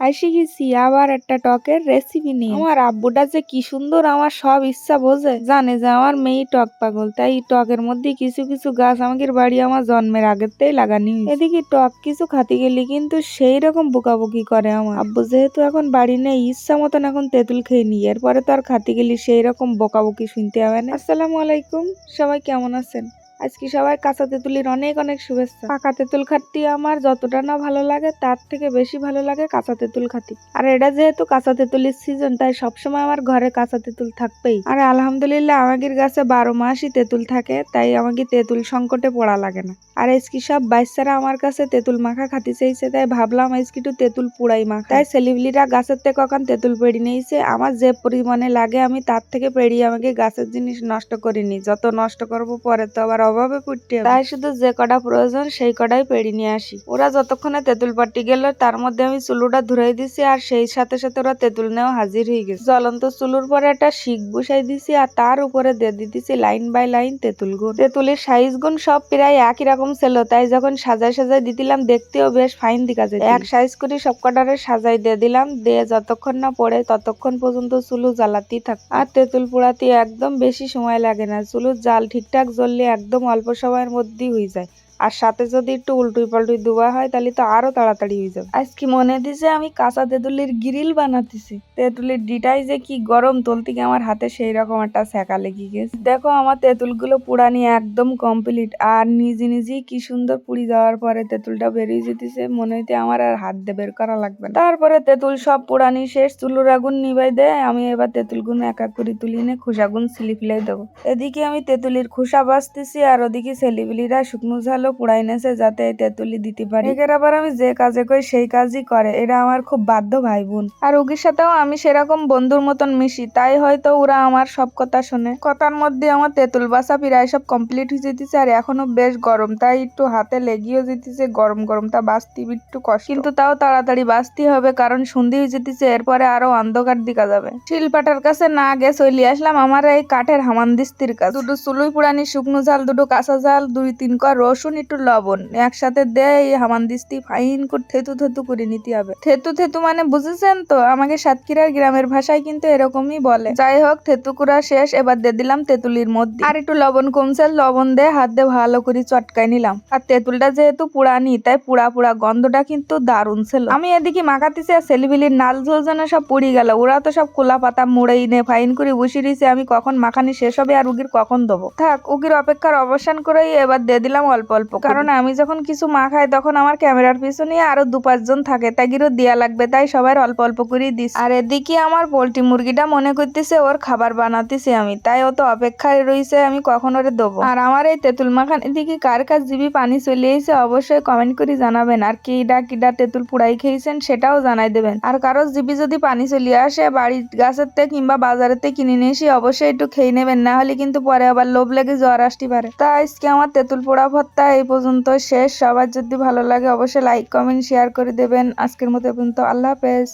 আইসে গেছি, আবার একটা টকের রেসিপি নিয়ে। আমার আব্বুটা যে কি সুন্দর, আমার সব ইচ্ছা বোঝে। জানে যে আমার মেয়ে টক পাগল, তাই টকের মধ্যে কিছু কিছু গাছ আমাদের বাড়ি আমার জন্মের আগের থেকে লাগানি এদিকে টক কিছু খাতে গেলি কিন্তু সেই রকম বোকাবুকি করে আমার। আব্বু যেহেতু এখন বাড়ি নেই, ইচ্ছা মতন এখন তেঁতুল খেয়ে নি। এরপরে তো আর খাতে গেলি সেই রকম বকাবকি শুনতে হবে না। আসসালামু আলাইকুম, সবাই কেমন আছেন? আজকে সবাই কাঁচা তেঁতুলির অনেক অনেক শুভেচ্ছা। পাকা তেঁতুল খাতি আমার যতটা না ভালো লাগে, তার থেকে বেশি ভালো লাগে কাঁচা তেঁতুল খাতি আর এটা যেহেতু কাঁচা তেঁতুলির সিজন তাই সবসময় আমার ঘরে কাঁচা তেঁতুল থাকবেই। আর আলহামদুলিল্লাহ আমাদের গাছে বারো মাসই তেঁতুল থাকে, তাই আমাকে তেঁতুল সংকটে পড়া লাগে না। আর আজকে সব বাচ্চারা আমার কাছে তেঁতুল মাখা খাতে চাইছে, তাই ভাবলাম আজকে একটু তেঁতুল পুড়াই মাখা। তাই সেলিব্রিটিরা গাছের থেকে কখন তেঁতুল পেড়ি নিয়েছে। আমার যে পরিমাণে লাগে, আমি তার থেকে পেড়িয়ে আমাকে গাছের জিনিস নষ্ট করিনি। যত নষ্ট করব, পরে তো আবার অভাবে পড়তে তাই শুধু যে কটা প্রয়োজন, সেই কটাই পেড়ি নিয়ে আসি। ওরা যতক্ষণে তেঁতুল পাটি গেল, তার মধ্যে আমি চুলুটা ধুরাই দিছি আর সেই সাথে সাথে ওরা তেঁতুল নেওয়া হাজির হয়ে গেছে। জ্বলন্ত চুলুর পরে একটা শিক বসাই দিছি আর তার উপরে দিয়ে দিতেছি লাইন বাই লাইন তেঁতুল গুণ। তেঁতুলের সাইজ গুণ সব প্রায় একই রকম ছিল, তাই যখন সাজায় সাজায় দিছিলাম দেখতেও বেশ ফাইন দিকা যায় এক সাইজ করে সব কটারে সাজাই দিয়ে দিলাম, দিয়ে যতক্ষণ না পড়ে ততক্ষণ পর্যন্ত চুলু জ্বালাতেই থাক আর তেঁতুল পোড়াতে একদম বেশি সময় লাগে না, চুলুর জাল ঠিকঠাক জ্বললে একদম অল্প সময়ের মধ্যেই হয়ে যায়। আর সাথে যদি একটু উল্টুই পাল্টুই দুবা হয়, তাহলে তো আরও তাড়াতাড়ি হয়ে যাবে। আজকে মনে দিছে আমি কাঁচা তেঁতুলির গ্রিল বানাতেছি। তেঁতুলির ডিটাই যে কি গরম তুলতে গিয়ে আমার হাতে সেই রকম একটা সেকা লেগে গেছে। দেখো আমার তেঁতুলগুলো পুরানি একদম কমপ্লিট আর নিজে নিজেই কি সুন্দর পুড়ি যাওয়ার পরে তেঁতুলটা বেরিয়ে যেতেছে, মনে হইতে আমার আর হাত দিয়ে বের করা লাগবে তারপরে তেঁতুল সব পুরানি শেষ, চুলুর আগুন নিবাই দেয় আমি এবার তেঁতুলগুলো এক এক করে তুলি নে খোসাগুন সিলি ফেলে দেবো। এদিকে আমি তেঁতুলির খোসা বাঁচতেছি, আর ওদিকে সেলিবিলিরা শুকনো ঝালও পুড়াই নেছে যাতে এই তেঁতুলি দিতে পারি। একের আবার আমি যে কাজে করি সেই কাজই করে এরা আমার খুব বাধ্য ভাই বোন আর ওগির সাথেও আমি সেরকম বন্ধুর মতন মিশি তাই হয়তো ওরা আমার সব কথা শোনে। কথার মধ্যে আমার তেঁতুল বাসা প্রায় সব কমপ্লিট হয়ে যেতেছে আর এখনও বেশ গরম তাই একটু হাতে লেগেও যেতেছে গরম গরম তা বাঁচতে একটু কষ্ট। কিন্তু তাও তাড়াতাড়ি বাঁচতে হবে কারণ সন্ধি হয়ে যেতেছে এরপরে আরও অন্ধকার দিকা যাবে। শিলপাটার কাছে না গে চলে আসলাম আমার এই কাঠের হামানদিস্তির কাজ দুটো চুলুই পুরানি শুকনো ঝাল দুটো কাঁচা ঝাল দুই তিন কর রসুন একটু লবণ, একসাথে দেয় এই হামানদিস্তি ফাইন করে থেতু থেতু করে নিতে হবে। থেতু থেতু মানে বুঝেছেন তো? আমাকে সাতক্ষীরার গ্রামের ভাষায় কিন্তু এরকমই বলে। যাই হোক, থেতু কুড়া শেষ, এবার দিয়ে দিলাম তেঁতুলির মধ্যে। আর একটু লবণ কমছে, লবণ দিয়ে হাত দিয়ে ভালো করে চটকাই নিলাম। আর তেঁতুলটা যেহেতু পুরানি, তাই পুরা পুরা গন্ধটা কিন্তু দারুণ ছিল। আমি এদিকে মাখাতেছি আর সেলিবিলির নাল ঝোল যেন সব পুড়ি গেল। ওরা তো সব কোলা পাতা মুড়েই নে ফাইন করে বসে রয়েছে আমি কখন মাখানি শেষ হবে আর উগির কখন দেবো? থাক, উগির অপেক্ষার অবসান করেই এবার দিয়ে দিলাম অল্প অল্প কারণ আমি যখন কিছু মাখাই তখন আমার ক্যামেরার পিছনে আরও দু পাঁচজন থাকে। তাই গিরো দেয়া লাগবে তাই সবাই অল্প অল্প করে দিস। আর এদিকে আমার পোলট্রি মুরগিটা মনে করতেছে ওর খাবার বানাতেছি আমি। তাই ও তো অপেক্ষায় রয়েছে আমি কখন ওরে দেবো? আর আমার এই তেঁতুল মাখান এদিকে কার কার জিবি পানি চলে এসে অবশ্যই কমেন্ট করে জানাবেন। আর কিডা কিডা তেঁতুল পুড়াই খেয়েছেন সেটাও জানাই দেবেন। আর কারও জিবি যদি পানি চলে আসে বাড়ির গাছের থেকে কিংবা বাজারের থেকে কিনে নিয়ে এসে অবশ্যই একটু খেয়ে নেবেন। না হলে কিন্তু পরে আবার লোভ লেগে জ্বর আসতে পারে। তা আজকে আমার তেঁতুল পোড়া ভর্তা এই পর্যন্ত শেষ। সবার যদি ভালো লাগে, অবশ্যই লাইক কমেন্ট শেয়ার করে দেবেন। আজকের মতো পর্যন্ত। আল্লাহ হাফেজ।